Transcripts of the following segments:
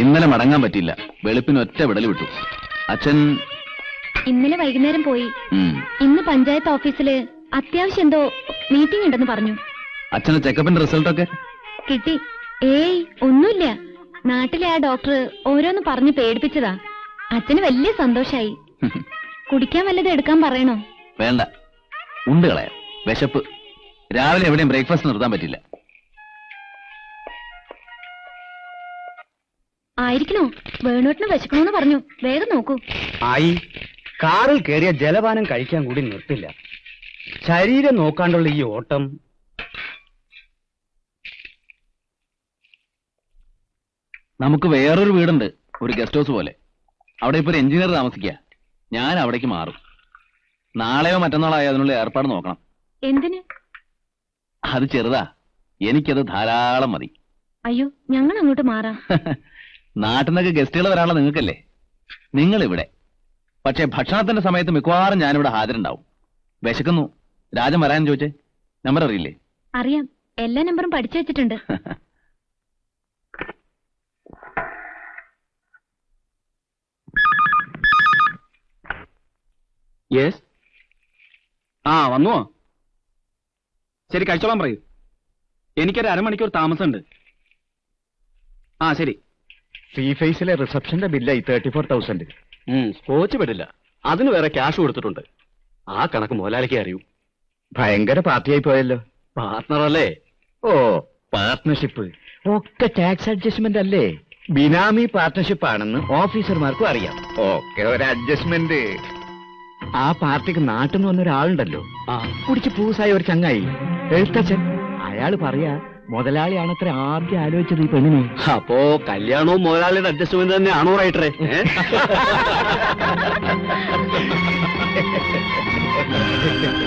ഇന്നലെ മടങ്ങാൻ പറ്റില്ല വെളുപ്പിന് ഒറ്റ വിടൽ വിട്ടു. അച്ഛൻ ഇന്നലെ വൈകുന്നേരം പോയി. ഉം, ഇന്ന് പഞ്ചായത്ത് ഓഫീസിൽ അത്യാവശ്യം എന്തോ മീറ്റിംഗ് ഉണ്ടെന്ന് പറഞ്ഞു. അച്ഛന്റെ ചെക്കപ്പിന്റെ റിസൾട്ട് ഒക്കെ? കിട്ടി. ഏയ് ഒന്നുമില്ല. നാട്ടിലെ ആ ഡോക്ടർ ഓരോന്ന് പറഞ്ഞ് പേടിപ്പിച്ചതാ. അച്ഛന് വലിയ സന്തോഷായി. കുടിക്കാൻ വല്ലതും എടുക്കാൻ പറയണോ? വേണ്ട. ഉണ്ട് കളയാം വിശപ്പ്. രാവിലെ എവിടെയും ബ്രേക്ക്ഫാസ്റ്റ് നിർത്താൻ പറ്റില്ല. ആയിരിക്കണോ? വേണോട്ടിന് വിശക്കണോന്ന് പറഞ്ഞു. വേഗം നോക്കൂ. ആയി. കാറിൽ കയറിയ ജലപാനം കഴിക്കാൻ കൂടി നിർത്തില്ല. ശരീരം നോക്കാണ്ടുള്ള ഈ ഓട്ടം. നമുക്ക് വേറൊരു വീടുണ്ട്. ഒരു ഗസ്റ്റ് ഹൗസ് പോലെ. അവിടെ ഇപ്പൊ ഒരു എഞ്ചിനീയർ താമസിക്കുക ഞാൻ അവിടേക്ക് മാറും. നാളെയോ മറ്റന്നാളായോ അതിനുള്ള ഏർപ്പാട് നോക്കണം. എന്തിന്? അത് ചെറുതാ. എനിക്കത് ധാരാളം മതി. അയ്യോ ഞങ്ങൾ അങ്ങോട്ട് മാറാം. നാട്ടിൽ നിന്നൊക്കെ ഗസ്റ്റുകൾ വരാനുള്ള നിങ്ങൾക്കല്ലേ? നിങ്ങൾ ഇവിടെ പക്ഷേ ഭക്ഷണത്തിന്റെ സമയത്ത് മിക്കവാറും ഞാനിവിടെ ഹാജരുണ്ടാവും. വിശക്കുന്നു. രാജൻ വരാൻ ചോദിച്ചേ? നമ്പർ അറിയില്ലേ? അറിയാം. എല്ലാ നമ്പറും പഠിച്ചു വെച്ചിട്ടുണ്ട്. യെസ് ആ വന്നുവോ ശരി കഴിച്ചോളാൻ പറയൂ. എനിക്കൊരു അരമണിക്കൂർ താമസമുണ്ട്. ആ ശരി. ഫേസിലെ റിസപ്ഷന്റെ ബില്ലായി തേർട്ടി ഫോർ തൗസൻഡ് സ്കോച്ച് വിടില്ല അതിന് വേറെ ക്യാഷ് കൊടുത്തിട്ടുണ്ട്. ആ കണക്ക് മുതലാളിക്ക് അറിയൂ. ഭയങ്കര പാർട്ടിയായി പോയല്ലോ. പാർട്ണർ അല്ലേ? ഓ പാർട്ട്ണർഷിപ്പ് ഒക്കെ ടാക്സ് അഡ്ജസ്റ്റ്മെന്റ് അല്ലേ? ബിനാമി പാർട്ട്ണർഷിപ്പ് ആണെന്ന് ഓഫീസർമാർക്കും അറിയാം. ഓക്കെ ഒരു അഡ്ജസ്റ്റ്മെന്റ് ആ പാർട്ടിക്ക് നാട്ടിൽ നിന്ന് വന്ന ഒരാളുണ്ടല്ലോ. ആ. കുടിച്ച് പൂസായ ഒരു ചങ്ങായി. എഴുത്തച്ഛൻ. അയാൾ പറയാ മുതലാളിയാണത്ര ആദ്യം ആലോചിച്ചത് ഈ പെണ്ണിനെ. അപ്പോ കല്യാണവും മുതലാളിയുടെ അഡ്ജസ്റ്റ്മെന്റ് തന്നെയാണോ റൈറ്ററെ?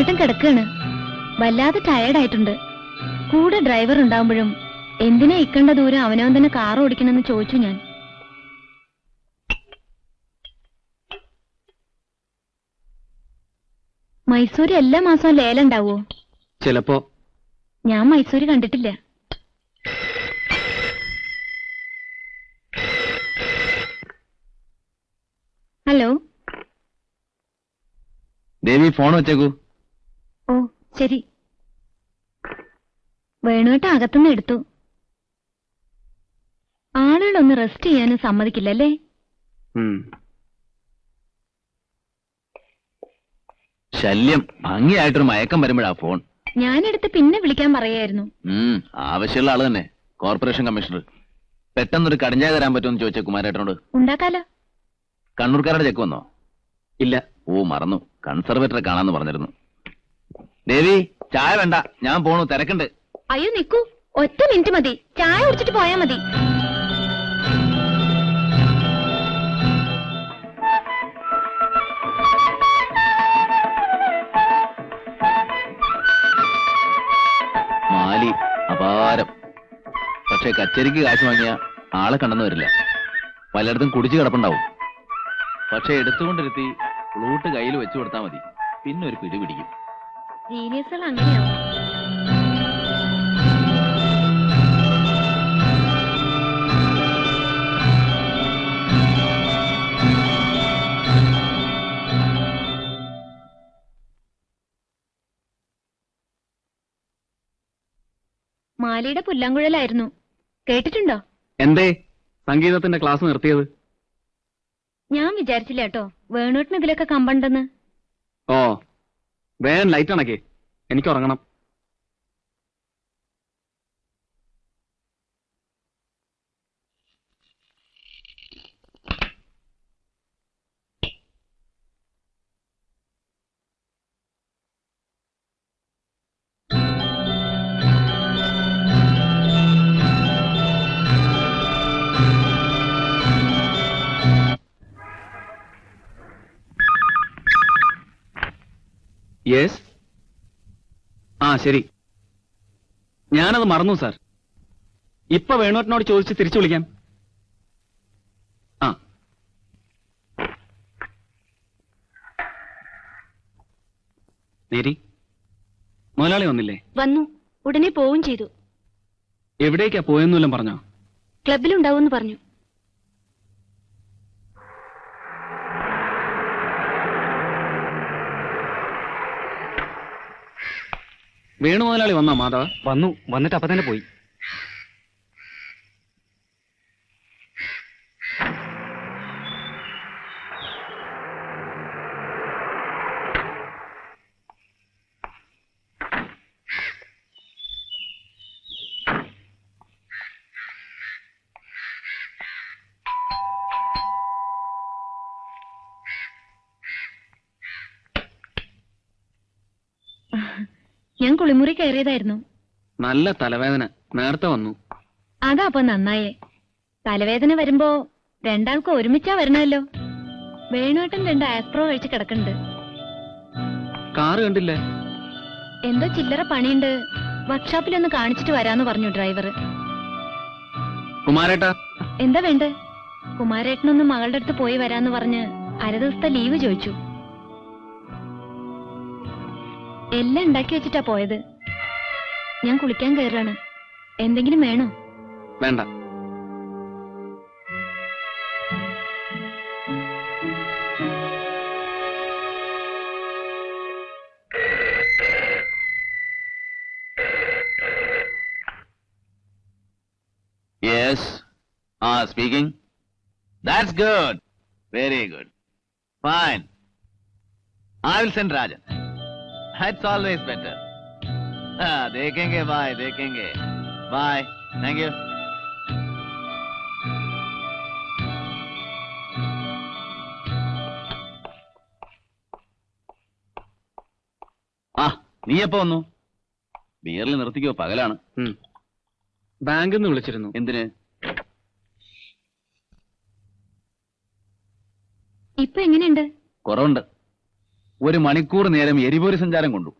വേണോട്ടം കിടക്കാണ്. വല്ലാതെ ടയേർഡ് ആയിട്ടുണ്ട്. കൂടെ ഡ്രൈവർ ഉണ്ടാവുമ്പോഴും എന്തിനാ ഇക്കണ്ട ദൂരം അവനവൻ തന്നെ കാർ ഓടിക്കണമെന്ന് ചോദിച്ചു ഞാൻ. മൈസൂര് എല്ലാ മാസവും ലേലം ഉണ്ടാവോ? ചിലപ്പോ. ഞാൻ മൈസൂര് കണ്ടിട്ടില്ല. ഹലോ? ദേവി ഫോൺ വെച്ചേക്കൂ. ശരി. വേണുവേട്ട അകത്തുനിന്ന് എടുത്തു. ആളുകളൊന്ന് റെസ്റ്റ് ചെയ്യാനും സമ്മതിക്കില്ലല്ലേ? ശല്യം ഭംഗിയായിട്ടൊരു മയക്കം വരുമ്പോഴാ ഫോൺ. ഞാനെടുത്ത് പിന്നെ വിളിക്കാൻ പറയായിരുന്നു. ആവശ്യമുള്ള ആൾ തന്നെ കോർപ്പറേഷൻ കമ്മീഷണർ. പെട്ടെന്നൊരു കടഞ്ഞായ തരാൻ പറ്റുമെന്ന് ചോദിച്ച കുമാരേട്ടനോട്? ഉണ്ടാക്കാലോ? കണ്ണൂർക്കാരുടെ ചെക്ക് വന്നോ? ഇല്ല. ഓ മറന്നു. കൺസർവേറ്ററെ കാണാന്ന് പറഞ്ഞിരുന്നു. ദേവി ചായ വേണ്ട. ഞാൻ പോണു. തിരക്കുണ്ട്. അയ്യോ നിക്കൂ. ഒറ്റ മിനിറ്റ് മതി. ചായ കുടിച്ചിട്ട് പോയാ മതി. മാലി അപാരം. പക്ഷെ കച്ചേരിക്ക് കാശ് വാങ്ങിയ ആളെ കണ്ടെന്ന് വരില്ല. പലയിടത്തും കുടിച്ചു കിടപ്പുണ്ടാവും. പക്ഷെ എടുത്തുകൊണ്ടിരുത്തി ഫ്ലൂട്ട് കയ്യിൽ വെച്ചു കൊടുത്താൽ മതി. പിന്നെ ഒരു പിടി പിടിക്കും. ജീനിയസുകൾ അങ്ങനെയാവും മാലിയുടെ പുല്ലാങ്കുഴലായിരുന്നു. കേട്ടിട്ടുണ്ടോ? എന്തേ? സംഗീതത്തിന്റെ ക്ലാസ് നിർത്തിയത്. ഞാൻ വിചാരിച്ചില്ല കേട്ടോ. വേണൂട്ടിന് ഇതിലൊക്കെ കമ്പണ്ടെന്ന്. ഓ വേഗം ലൈറ്റ് അണക്കേ. എനിക്ക് ഉറങ്ങണം യെസ് ആ ശരി. ഞാനത് മറന്നു സാർ. ഇപ്പൊ വേണുവട്ടനോട് ചോദിച്ച് തിരിച്ചു വിളിക്കാം. ആ. നേരി മുതലാളി വന്നില്ലേ? വന്നു. ഉടനെ പോവും ചെയ്തു. എവിടേക്കാ പോയെന്നെല്ലാം പറഞ്ഞോ? ക്ലബിലുണ്ടാവുമെന്ന് പറഞ്ഞു. വേണു മുതലാളി വന്നാ മാധവ? വന്നു. വന്നിട്ട് അപ്പൊ തന്നെ പോയി. ഞാൻ കുളിമുറി കയറിയതായിരുന്നു. നല്ല തലവേദന. നേരത്തെ വന്നു. അതാ അപ്പൊ നന്നായേ. തലവേദന വരുമ്പോ രണ്ടാൾക്കും ഒരുമിച്ചാ വരണല്ലോ. വേണുവേട്ടൻ രണ്ട് ആസ്പ്രോ കഴിച്ച് കിടക്കണ്ട് കാറ് കണ്ടില്ലേ? എന്തോ ചില്ലറ പണിയുണ്ട്. വർക്ക്ഷോപ്പിൽ ഒന്ന് കാണിച്ചിട്ട് വരാന്ന് പറഞ്ഞു ഡ്രൈവർ. കുമാരേട്ടാ. എന്താ വേണ്ടേ? കുമാരേട്ടനൊന്ന് മകളുടെ അടുത്ത് പോയി വരാന്ന് പറഞ്ഞ് അര ദിവസത്തെ ലീവ് ചോദിച്ചു. എല്ലാം ഉണ്ടാക്കി വെച്ചിട്ടാ പോയത്. ഞാൻ കുളിക്കാൻ കയറാണ്. എന്തെങ്കിലും വേണോ? വേണ്ട. Yes ah speaking that's good very good fine I will send Rajan that's always better देखेंगे बाय देखेंगे बाय थैंक यू ആ നീ എപ്പോ വന്നു ബിയറിൽ നിർത്തിക്കോ പകലാണ് ഉം. ബാങ്കിൽ നിന്ന് വിളിച്ചിരുന്നു എന്തിന് ഇപ്പൊ എങ്ങനെയുണ്ട് കുറവുണ്ട് ഒരു മണിക്കൂർ നേരം എരിപൊരി സഞ്ചാരം കൊണ്ടു.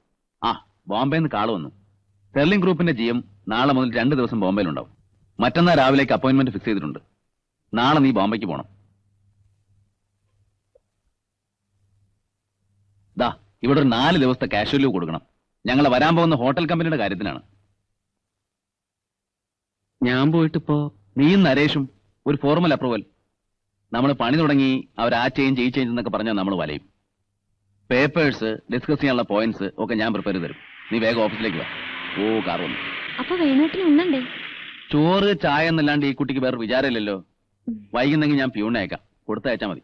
ആ ബോംബെന്ന് കാൾ വന്നു. സ്റ്റെർലിംഗ് ഗ്രൂപ്പിന്റെ ജിയം നാളെ മുതൽ രണ്ട് ദിവസം ബോംബെയിലുണ്ടാവും. മറ്റന്നാൾ രാവിലേക്ക് അപ്പോയിന്റ്മെന്റ് ഫിക്സ് ചെയ്തിട്ടുണ്ട്. നാളെ നീ ബോംബെക്ക് പോണം. ദാ ഇവിടെ ഒരു നാല് ദിവസത്തെ കാഷ്വൽ ലീവ് കൊടുക്കണം. ഞങ്ങളെ വരാൻ പോകുന്ന ഹോട്ടൽ കമ്പനിയുടെ കാര്യത്തിനാണ്. ഞാൻ പോയിട്ടിപ്പോ നീയും നരേഷും ഒരു ഫോർമൽ അപ്രൂവൽ. നമ്മൾ പണി തുടങ്ങി അവർ ആ ചേഞ്ച് ഈ ചേഞ്ച് എന്നൊക്കെ പറഞ്ഞാൽ നമ്മൾ വലയും. പേപ്പേഴ്സ് ഡിസ്കസ് ചെയ്യാനുള്ള പോയിന്റ്സ് ഒക്കെ ഞാൻ പ്രിപ്പയർ ചെയ്തു തരും. നീ വേഗം ഓഫീസിലേക്ക് വാ. ഓ കാർ വന്നു. അപ്പൊ വേണുവേട്ടന് ഉണ്ണണ്ടേ? ചോറ് ചായ എന്നല്ലാണ്ട് ഈ കുട്ടിക്ക് വേറെ വിചാരമില്ലല്ലോ. വൈകുന്നെങ്കിൽ ഞാൻ പ്യൂണിനെ അയക്കാം. കൊടുത്തയച്ചാ മതി.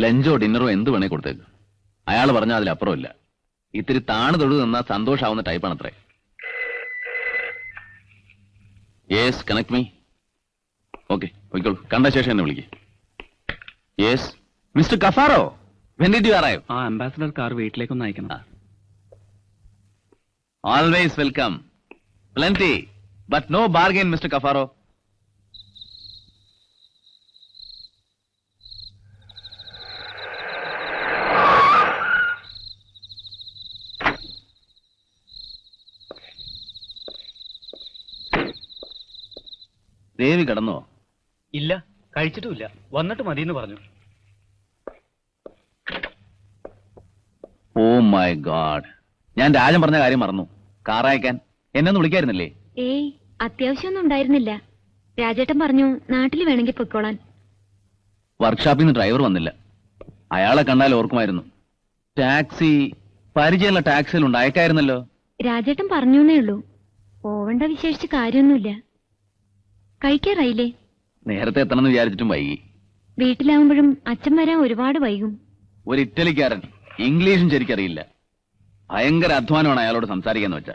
ലഞ്ചോ ഡിന്നറോ എന്ത് വേണേ കൊടുത്തേക്ക്. അയാൾ പറഞ്ഞാൽ അതിലപ്പുറമില്ല ഇത്തിരി താണു തൊഴുതെന്നാ നിന്നാൽ സന്തോഷാവുന്ന ടൈപ്പാണ് അത്രേ യേസ് കണക്ട് മീ ഓക്കെ പോയിക്കോളൂ. കണ്ട ശേഷം എന്നെ വിളിക്കേ. Yes mister Kafaro when did you arrive ആ അംബാസഡർ കാർ വീട്ടിലേക്കൊന്ന് അയക്കണം. Always welcome Plenty. But no bargain mister Kafaro. Devi കിടന്നോ? ഇല്ല കഴിച്ചിട്ടുമില്ല. വന്നിട്ട് മതിയെന്ന് പറഞ്ഞു. ഓ മൈ ഗാഡ് ഞാൻ രാജൻ പറഞ്ഞ കാര്യം മറന്നു. കാറായക്കാൻ എന്നൊന്നും എന്നെ ഒന്ന് വിളിക്കായിരുന്നില്ലേ? ഏയ് അത്യാവശ്യമൊന്നും ഉണ്ടായിരുന്നില്ല. രാജേട്ടൻ പറഞ്ഞു നാട്ടിൽ വേണമെങ്കിൽ പൊയ്ക്കോളാൻ. വർക്ക്ഷോപ്പിൽ നിന്ന് ഡ്രൈവർ വന്നില്ല. അയാളെ കണ്ടാൽ ഓർക്കുമായിരുന്നു. ടാക്സി പരിചയമുള്ള ടാക്സിയിലുണ്ട് അയക്കായിരുന്നല്ലോ രാജേട്ടൻ പറഞ്ഞൂന്നേ ഉള്ളൂ. പോവണ്ട വിശേഷിച്ച് കാര്യമൊന്നുമില്ല. കഴിക്കാറായില്ലേ? നേരത്തെ എത്തണമെന്ന് വിചാരിച്ചിട്ടും വൈകി. വീട്ടിലാവുമ്പോഴും അച്ഛൻ വരാൻ ഒരുപാട് വൈകും. ഒരു ഇറ്റലിക്കാരൻ ഇംഗ്ലീഷും ശരിക്കറിയില്ല. ഭയങ്കര അധ്വാനമാണ് അയാളോട് സംസാരിക്കാന്ന് വെച്ചാ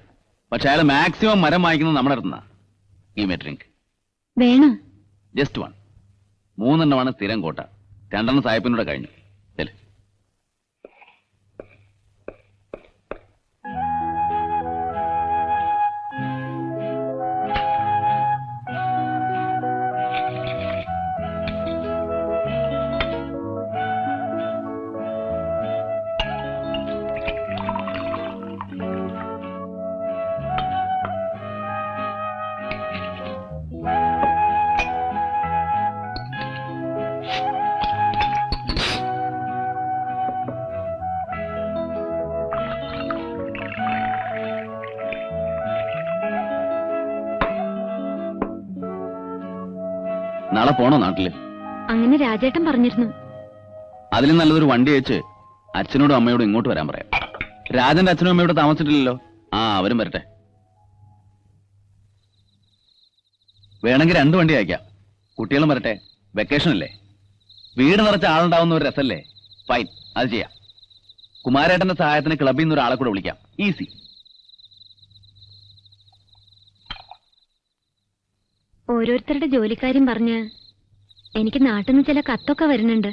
പക്ഷെ അയാൾ മാക്സിമം മരം വാങ്ങിക്കുന്നത് നമ്മുടെ അടുത്തുനിന്നാ. ഈ മെട്രിങ്ക് വേണോ? ജസ്റ്റ് വൺ മൂന്നെണ്ണമാണ് സ്ഥിരം കോട്ട. രണ്ടെണ്ണം സായിപ്പിനൂടെ കഴിഞ്ഞു. നാളെ പോണോ നാട്ടിൽ? അങ്ങനെ രാജേട്ടൻ പറഞ്ഞിരുന്നു. അതിലും നല്ലതൊരു വണ്ടി അയച്ച് അച്ഛനോടും അമ്മയോടും ഇങ്ങോട്ട് വരാൻ പറയാം. രാജന്റെ അച്ഛനും അമ്മയോട് താമസിച്ചിട്ടില്ലല്ലോ? ആ അവരും വരട്ടെ. വേണമെങ്കിൽ രണ്ട് വണ്ടി അയക്കാം. കുട്ടികളും വരട്ടെ. വെക്കേഷൻ അല്ലേ? വീട് നിറച്ച ആളുണ്ടാവുന്ന ഒരു രസല്ലേ? ഫൈൻ അത് ചെയ്യാം. കുമാരേട്ടന്റെ സഹായത്തിന് ക്ലബിൽ നിന്ന് ഒരാളെ കൂടെ വിളിക്കാം. ഈസി ഓരോരുത്തരുടെ ജോലിക്കാര്യം പറഞ്ഞ് എനിക്ക് നാട്ടിൽ നിന്ന് ചില കത്തൊക്കെ വരുന്നുണ്ട്.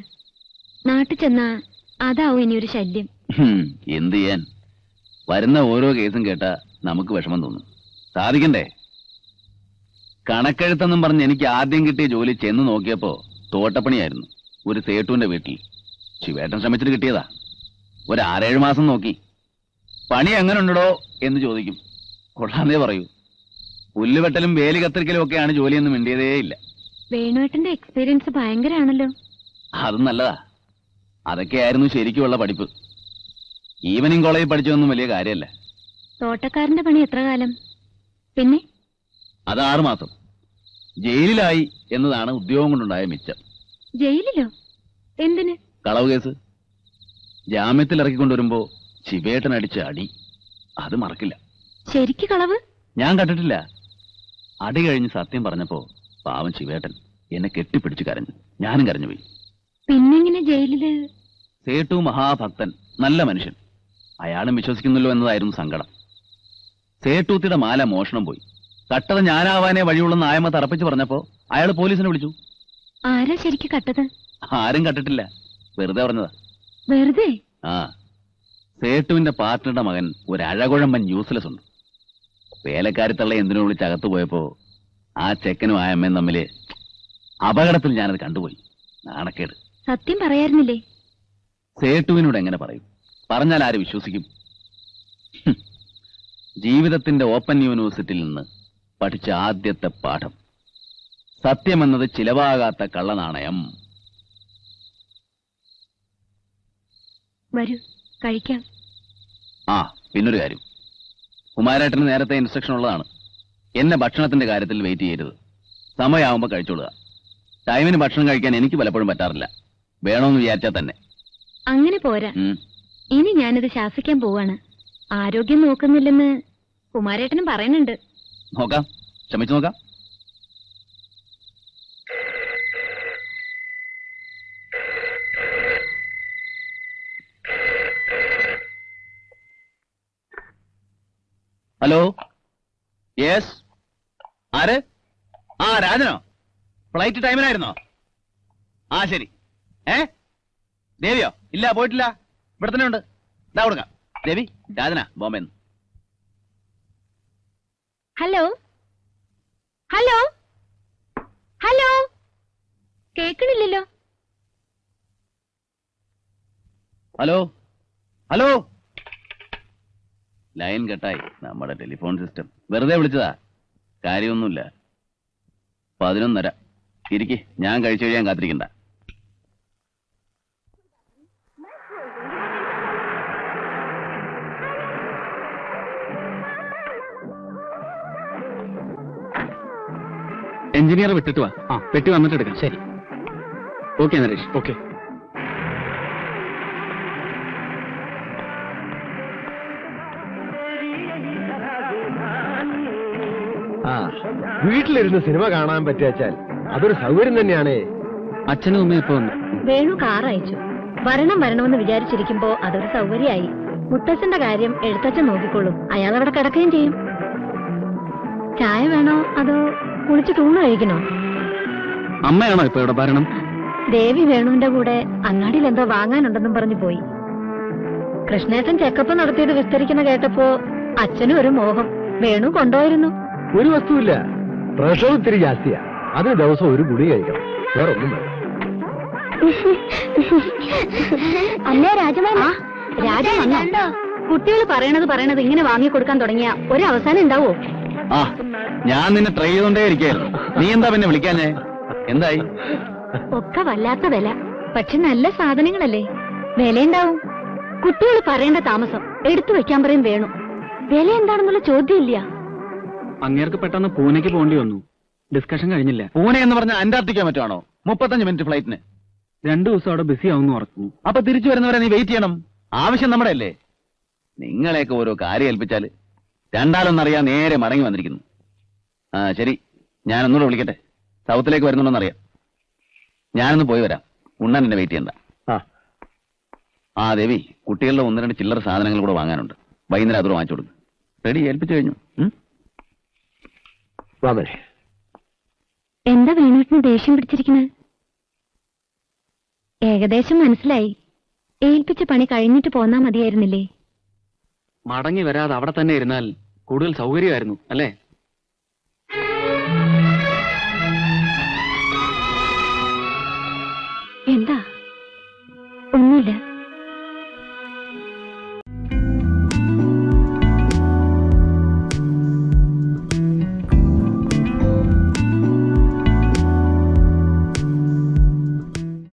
നാട്ടിൽ ചെന്നാ അതാവും ഇനി ഒരു ശല്യം എന്ത് ചെയ്യാൻ? വരുന്ന ഓരോ കേസും കേട്ട നമുക്ക് വിഷമം തോന്നും. സാധിക്കണ്ടേ? കണക്കെഴുത്തെന്നും പറഞ്ഞ് എനിക്ക് ആദ്യം കിട്ടിയ ജോലി ചെന്ന് നോക്കിയപ്പോ തോട്ടപ്പണിയായിരുന്നു ഒരു സേട്ടുവിന്റെ വീട്ടിൽ. ശിവേട്ടൻ ശ്രമിച്ചിട്ട് കിട്ടിയതാ. ഒരു ആറേഴ് മാസം നോക്കി. പണി എങ്ങനെ ഉണ്ടോ എന്ന് ചോദിക്കും. കൊള്ളാന്നേ പറയൂ. പുല്ലുവെട്ടലും വേലി കത്തിരിക്കലും ഒക്കെയാണ് ജോലിയൊന്നും മിണ്ടിയതേ ഇല്ല. വേണുവേട്ടന്റെ എക്സ്പീരിയൻസ് ഭയങ്കരാണല്ലോ. അത് നല്ലതാ. അതൊക്കെയായിരുന്നു ശരിക്കുമുള്ള പഠിപ്പ്. ഈവനിങ് കോളേജിൽ പഠിച്ചതൊന്നും വലിയ കാര്യമല്ല. തോട്ടക്കാരന്റെ പണി എത്ര കാലം? പിന്നെ? അത് ആറുമാസം ജയിലിലായി എന്നതാണ് ഉദ്യോഗം കൊണ്ടുണ്ടായ മിച്ചം. ജയിലിലോ? എന്തിന്? കളവ് കേസ്. ജാമ്യത്തിൽ ഇറക്കിക്കൊണ്ടുവരുമ്പോ ശിവേട്ടൻ അടിച്ച അടി. അത് മറക്കില്ല. ശരിക്ക് കളവ്? ഞാൻ കണ്ടിട്ടില്ല. അടി കഴിഞ്ഞ് സത്യം പറഞ്ഞപ്പോ പാവം ശിവേട്ടൻ എന്നെ കെട്ടിപ്പിടിച്ചു കരഞ്ഞു. ഞാനും കരഞ്ഞുപോയി പിന്നെങ്ങനെ ജയിലിൽ? സേട്ടു മഹാഭക്തൻ നല്ല മനുഷ്യൻ. അയാളും വിശ്വസിക്കുന്നല്ലോ എന്നതായിരുന്നു സങ്കടം. സേട്ടൂത്തിയുടെ മാല മോഷണം പോയി. കട്ടത് ഞാനാവാനേ വഴിയുള്ള നായമ തറപ്പിച്ച് പറഞ്ഞപ്പോ അയാൾ പോലീസിനെ വിളിച്ചു. ആരാ ശരിക്ക് കട്ടത്? ആരും കട്ടിട്ടില്ല. വെറുതെ പറഞ്ഞതാ. വെറുതെ? ആ. സേട്ടുവിന്റെ പാർട്ട്ണറുടെ മകൻ ഒരു അഴകുഴമ്പൻ യൂസ്ലെസ് ഉണ്ട്. വേലക്കാരി തള്ള എന്തിനു വിളിച്ച് അകത്ത് പോയപ്പോ ആ ചെക്കനും ആ അമ്മയും തമ്മിൽ അപകടത്തിൽ ഞാനത് കണ്ടുപോയി. നാണക്കേട്. സത്യം പറയായിരുന്നില്ലേ സേട്ടുവിനോട് എങ്ങനെ പറയും? പറഞ്ഞാൽ ആര് വിശ്വസിക്കും? ജീവിതത്തിന്റെ ഓപ്പൺ യൂണിവേഴ്സിറ്റിയിൽ നിന്ന് പഠിച്ച ആദ്യത്തെ പാഠം. സത്യമെന്നത് ചിലവാകാത്ത കള്ളനാണയം. വരൂ കഴിക്കാം. ആ പിന്നൊരു കാര്യം. കുമാരേട്ടന് നേരത്തെ ഇൻസ്ട്രക്ഷൻ ഉള്ളതാണ്. എന്നെ ഭക്ഷണത്തിന്റെ കാര്യത്തിൽ വെയിറ്റ് ചെയ്യരുത്. സമയമാകുമ്പോൾ കഴിച്ചോളുക. ടൈമിന് ഭക്ഷണം കഴിക്കാൻ എനിക്ക് പലപ്പോഴും പറ്റാറില്ല. വേണമെന്ന് വിചാരിച്ചാൽ തന്നെ. അങ്ങനെ പോരാ. ഇനി ഞാനിത് ശാസിക്കാൻ പോവാണ്. ആരോഗ്യം നോക്കുന്നില്ലെന്ന് കുമാരേട്ടനും പറയുന്നുണ്ട്. നോക്കാം. ശ്രമിച്ചു നോക്കാം. ഹലോ യെസ് ആര്? ആ രാജനോ. ഫ്ലൈറ്റ് ടൈമിനായിരുന്നോ ആ ശരി. ഏ? ദേവിയോ? ഇല്ല പോയിട്ടില്ല. ഇവിടെ തന്നെ ഉണ്ട്. ഇതാ കൊടുക്കാം ദേവി രാജന ബോംബെ ഹലോ ഹലോ ഹലോ കേക്കണില്ലല്ലോ ഹലോ ഹലോ ലൈൻ കട്ടായി. നമ്മുടെ ടെലിഫോൺ സിസ്റ്റം. വെറുതെ വിളിച്ചതാ. കാര്യമൊന്നുമില്ല. പതിനൊന്നര. ഇരിക്കെ. ഞാൻ കഴിച്ചു കഴിയാൻ കാത്തിരിക്കണ്ട. എഞ്ചിനീയർ വിട്ടിട്ട് വാ. ആ. പെട്ടി വന്നിട്ട് എടുക്കാം. ശരി. ഓക്കെ നരേഷ്. ഓക്കെ. വീട്ടിലിരുന്ന് സിനിമ കാണാൻ പറ്റിയാൽ അതൊരു സൗകര്യം തന്നെയാണ്. അച്ഛനും അമ്മയും ഇപ്പൊ വന്നു. വേണു കാർ അയച്ചു. വരണം വരണമെന്ന് വിചാരിച്ചിരിക്കുമ്പോ അതൊരു സൗകര്യമായി. മുത്തച്ഛന്റെ കാര്യം എഴുത്തച്ഛൻ നോക്കിക്കോളും. അയാൾ അവിടെ കിടക്കുകയും ചെയ്യും. ചായ വേണോ? അതോ കുളിച്ചിട്ട് ഊണ് കഴിക്കണോ? അമ്മയാണോ ഇപ്പൊ ഇവിടെ ഭരണം? ദേവി വേണുവിന്റെ കൂടെ അങ്ങാടിയിൽ എന്തോ വാങ്ങാനുണ്ടെന്നും പറഞ്ഞു പോയി. കൃഷ്ണേശൻ ചെക്കപ്പ് നടത്തിയത് വിസ്തരിക്കുന്ന കേട്ടപ്പോ അച്ഛനും ഒരു മോഹം. വേണു കൊണ്ടുപോയിരുന്നു. ഒരു വസ്തുവില്ല. പ്രഷർ ഇത്തിരി ജാസ്തിയാ. അതിന് ദിവസം ഒരു ഗുളി കഴിക്കണം. വേറെ ഒന്നും വേണം അല്ലേ രാജമാമ രാജ വന്നോ? കുട്ടികൾ പറയണത് പറയണത് ഇങ്ങനെ വാങ്ങി കൊടുക്കാൻ തുടങ്ങിയ ഒരു അവസാനം ഉണ്ടാവോ? ആ ഞാൻ നിന്നെ ട്രൈ ചെയ്തോണ്ടേ ഇരിക്കായിരുന്നു നീ എന്താ പിന്നെ വിളിക്കാഞ്ഞേ? എന്തായി? ഒക്കെ വല്ലാത്ത വില. പക്ഷെ നല്ല സാധനങ്ങളല്ലേ. വിലയുണ്ടാവും. കുട്ടികൾ പറയേണ്ട താമസം എടുത്തു വെക്കാൻ പറയും വേണു. വില എന്താണെന്നുള്ള ചോദ്യം ഇല്ല അങ്ങേർക്ക് പെട്ടെന്ന് പൂനെക്ക് പോകേണ്ടി വന്നു. ഡിസ്കഷൻ കഴിഞ്ഞില്ല. പൂനെ എന്ന് പറഞ്ഞാൽ അന്റാർട്ടിക്ക മറ്റാണോ? മുപ്പത്തഞ്ച് മിനിറ്റ് ഫ്ലൈറ്റിന്. രണ്ടു ദിവസം അവിടെ ബിസി ആവുമെന്ന് ഉറക്കുന്നു അപ്പൊ തിരിച്ചു വരുന്നവരെ നീ വെയിറ്റ് ചെയ്യണം. ആവശ്യം നമ്മുടെ അല്ലേ? നിങ്ങളെയൊക്കെ ഓരോ കാര്യം ഏൽപ്പിച്ചാൽ രണ്ടാലൊന്നറിയാൻ നേരെ മടങ്ങി വന്നിരിക്കുന്നു. ആ ശരി. ഞാൻ ഒന്നുകൂടെ വിളിക്കട്ടെ. സൗത്തിലേക്ക് വരുന്നുണ്ടോന്നറിയാം ഞാനൊന്ന് പോയി വരാം. ഉണ്ണാൻ എന്നെ വെയിറ്റ് ചെയ്യണ്ട. ആ. ആ ദേവി കുട്ടികളുടെ ഒന്ന് രണ്ട് ചില്ലറ സാധനങ്ങൾ കൂടെ വാങ്ങാനുണ്ട്. വൈകുന്നേരം അതോട് വാങ്ങിച്ചു കൊടുക്കും. റെഡി ഏൽപ്പിച്ചു കഴിഞ്ഞു? വാമനെ എന്താ വേണുട്ടിന് ദേഷ്യം പിടിച്ചിരിക്കുന്നത്? ഏകദേശം മനസ്സിലായി. ഏൽപ്പിച്ച പണി കഴിഞ്ഞിട്ട് പോന്നാ മതിയായിരുന്നില്ലേ? മടങ്ങി വരാതെ അവിടെ തന്നെ ഇരുന്നാൽ കൂടുതൽ സൗകര്യമായിരുന്നു അല്ലേ? എന്താ? ഒന്നുമില്ല.